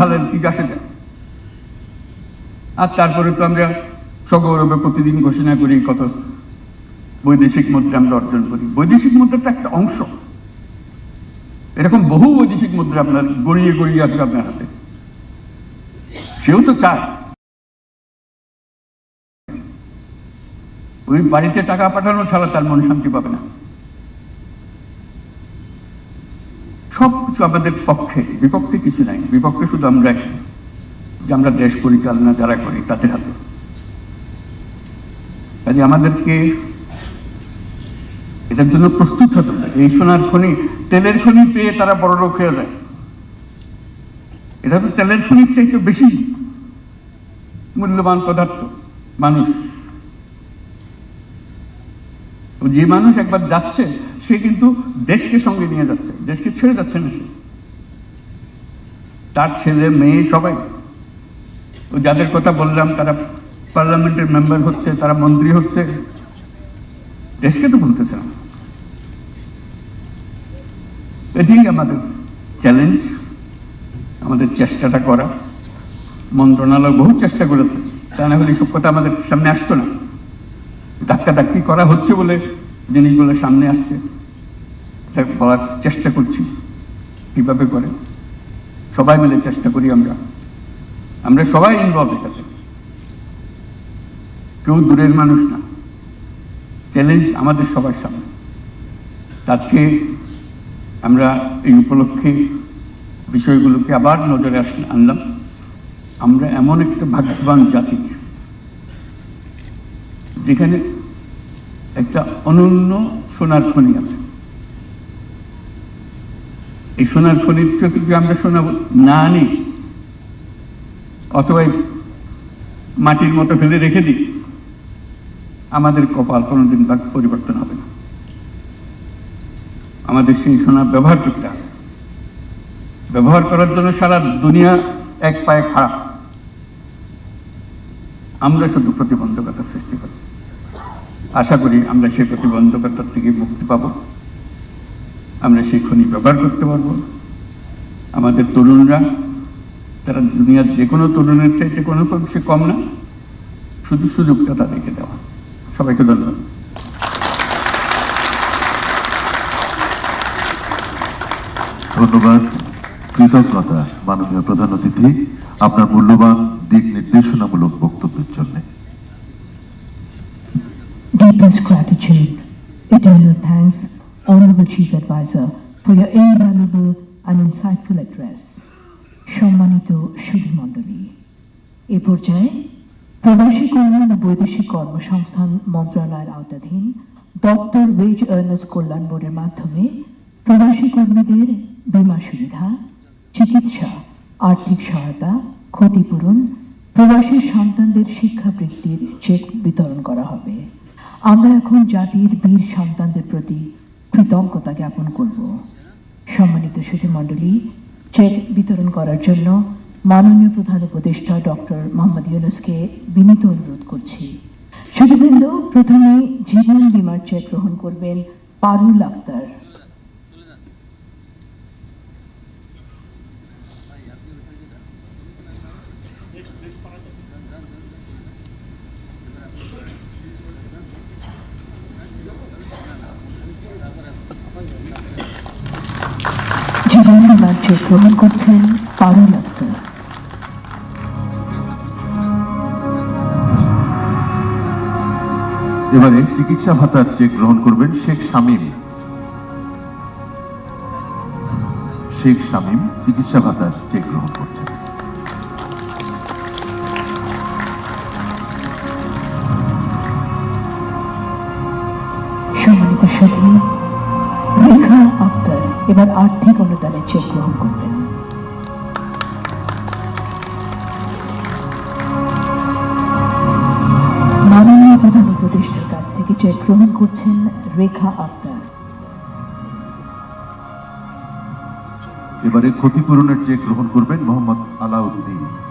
ঢালেন কি আসে যায় আর তারপরে তো আমরা সগৌরবে প্রতিদিন ঘোষণা করি কত বৈদেশিক মুদ্রা আমরা অর্জন করি। বৈদেশিক মুদ্রা তো একটা অংশ। এরকম বহু বৈদেশিক মুদ্রা আপনার গড়িয়ে গড়িয়ে আসবে আপনার হাতে। সেও তো চায়। ওই বাড়িতে টাকা পাঠানো ছাড়া তার মন শান্তি পাবে না। সব কিছু আমাদের পক্ষে, বিপক্ষে কিছু নাই। বিপক্ষে শুধু আমরা যে আমরা দেশ পরিচালনা যারা করি তাদের হাতে। কাজে আমাদেরকে এটার জন্য প্রস্তুত হতে হবে। এই সোনার খনি, তেলের খনি পেয়ে তারা বড় লোক হয়ে যায়। এটা তো তেলের খনির চাইতে বেশি মূল্যবান পদার্থ, মানুষ। যে মানুষ একবার যাচ্ছে, সে কিন্তু দেশকে সঙ্গে নিয়ে যাচ্ছে, দেশকে ছেড়ে যাচ্ছে না সে। তার ছেলে, মেয়ে সবাই। ও যাদের কথা বললাম, তারা পার্লামেন্টের মেম্বার হচ্ছে, তারা মন্ত্রী হচ্ছে। দেশকে তো বলতেছে না। এটাই আমাদের চ্যালেঞ্জ আমাদের চেষ্টাটা করা। মন্ত্রণালয় বহু চেষ্টা করেছে, তা না হলে এসব কথা আমাদের সামনে আসতো না। ধাক্কা ধাক্কি করা হচ্ছে বলে জিনিসগুলো সামনে আসছে বলার চেষ্টা করছি। কীভাবে করে? সবাই মিলে চেষ্টা করি আমরা। আমরা সবাই ইনভলভ এটাতে। কেউ দূরের মানুষ না। চ্যালেঞ্জ আমাদের সবার সামনে। আজকে আমরা এই উপলক্ষে বিষয়গুলোকে আবার নজরে আনলাম। আমরা এমন একটা ভাগ্যবান জাতি যেখানে একটা অনন্য সোনার খনি আছে। এই সোনার খনির চোখে আমরা সোনা না আনি অথবা মাটির মতো ফেলে রেখে দিই। আমাদের কপাল কোনোদিন পরিবর্তন হবে না। আমাদের সেই সোনা ব্যবহার করতে হবে। ব্যবহার করার জন্য সারা দুনিয়া এক পায়ে খারাপ আমরা শুধু প্রতিবন্ধকতা সৃষ্টি করি। আশা করি আমরা সেই প্রতিবন্ধকতার থেকে মুক্তি পাব। আমরা সেই খনি ব্যবহার করতে পারব। আমাদের তরুণরা, তারা দুনিয়ার যে কোনো তরুণের চাইতে কোনো সে কম না। শুধু সুযোগটা তাদেরকে দেওয়া। সবাইকে ধন্যবাদ। ধন্যবাদ। কৃতজ্ঞতা, মাননীয় প্রধান অতিথি, আপনার মূল্যবান দিক নির্দেশনামূলক বক্তব্যের জন্য। Deepest gratitude, eternal thanks, Honorable Chief Advisor, for your invaluable and insightful address. সম্মানিত সুধী মণ্ডলী এ পর্যায়ে প্রবাসী কল্যাণ ও বৈদেশিক কর্মসংস্থান মন্ত্রণালয়ের আওতাধীন দপ্তর ওয়েজ আর্নার্স কল্যাণ বোর্ডের মাধ্যমে প্রবাসী কর্মীদের বীমা সুবিধা চিকিৎসা আর্থিক সহায়তা ক্ষতিপূরণ প্রবাসী সন্তানদের শিক্ষাবৃত্তির চেক বিতরণ করা হবে আমরা এখন জাতির বীর সন্তানদের প্রতি কৃতজ্ঞতা জ্ঞাপন করব। সম্মানিত মণ্ডলী চেক বিতরণ করার জন্য মাননীয় প্রধান উপদেষ্টা ডক্টর মোহাম্মদ ইউনুসকে বিনীত অনুরোধ করছি। সুধীবৃন্দ প্রথমে জীবন বিমার চেক গ্রহণ করবেন পারুল আক্তার জীবন বীমার চেক গ্রহণ করছেন পারুল আক্তার। এবারে চিকিৎসা ভাতার চেক গ্রহণ করবেন শেখ শামীম। শেখ শামীম চিকিৎসা ভাতার চেক গ্রহণ করছেন। সম্মানিত রেখা আক্তার এবার আর্থিক অনুদানের চেক গ্রহণ করবেন। মাননীয় প্রধান উপদেষ্টার কাছ থেকে চেক গ্রহণ করছেন রেখা আক্তার। এবারে ক্ষতিপূরণের চেক গ্রহণ করবেন মোহাম্মদ আলাউদ্দিন।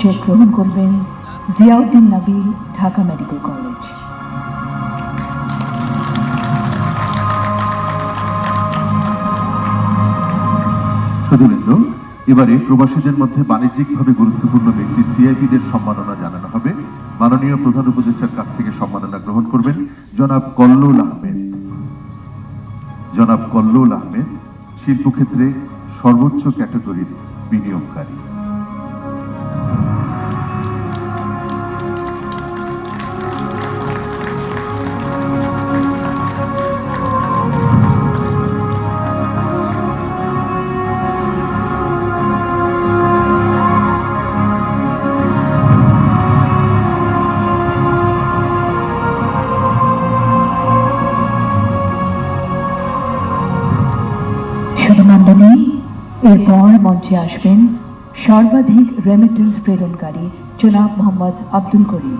চেক গ্রহণ করবেন জিয়াউদ্দিন নাবিল, ঢাকা মেডিকেল কলেজ। শুধুবৃন্দ এবারে প্রবাসীদের মধ্যে বাণিজ্যিকভাবে গুরুত্বপূর্ণ ব্যক্তি সিআইপিদের সম্মাননা জানানো হবে। মাননীয় প্রধান উপদেষ্টার কাছ থেকে সম্মাননা গ্রহণ করবেন জনাব কল্লোল আহমেদ। জনাব কল্লোল আহমেদ, শিল্পক্ষেত্রে সর্বোচ্চ ক্যাটাগরির বিনিয়োগকারী। সুধমণ্ডলী এরপর মঞ্চে আসবেন সর্বাধিক রেমিটেন্স প্রেরণকারী জনাব মোহাম্মদ আব্দুল করিম।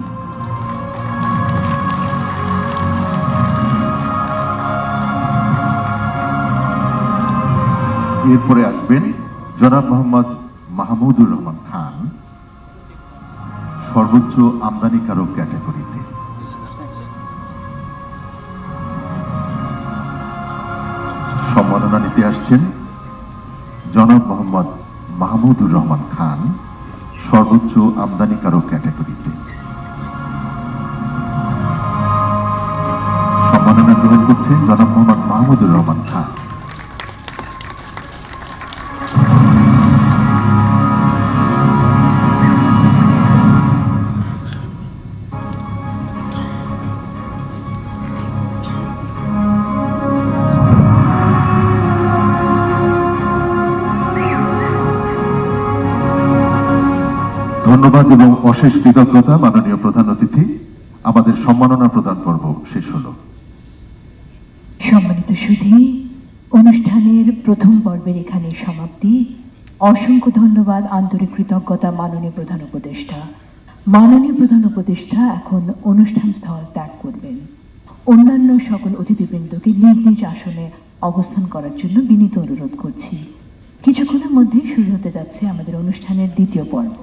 এরপরে আসবেন জনাব মোহাম্মদ মাহমুদুর রহমান খান, সর্বোচ্চ আমদানিকারক ক্যাটাগরিতে। নিতে আসছেন জনাব মোহাম্মদ মাহমুদুর রহমান খান, সর্বোচ্চ আমদানিকারক ক্যাটাগরিতে। সম্মাননা গ্রহণ করছেন জনাব মোহাম্মদ মাহমুদুর রহমান খান। ধন্যবাদ এবং অশেষ কৃতজ্ঞতা মাননীয় প্রধান অতিথি। আমাদের সম্মাননা প্রদান পর্ব শেষ হলো। সম্মানিত সুধী, অনুষ্ঠানের প্রথম পর্বের এখানে সমাপ্তি। অসংখ্য ধন্যবাদ আন্তরিক কৃতজ্ঞতা মাননীয় প্রধান উপদেষ্টা। মাননীয় প্রধান উপদেষ্টা এখন অনুষ্ঠান স্থল ত্যাগ করবেন। অন্যান্য সকল অতিথিবৃন্দকে নিজ নিজ আসনে অবস্থান করার জন্য বিনীত অনুরোধ করছি। কিছুক্ষণের মধ্যেই শুরু হতে যাচ্ছে আমাদের অনুষ্ঠানের দ্বিতীয় পর্ব।